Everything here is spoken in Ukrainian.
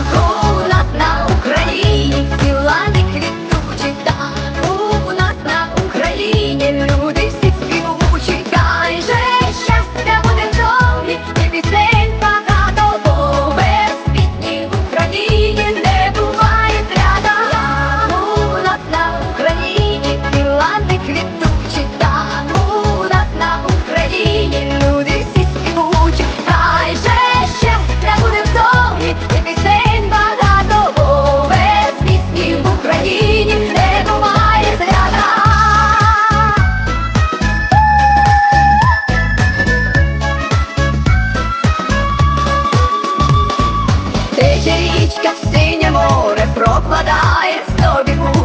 I'll. річка, синє море прокладає собі.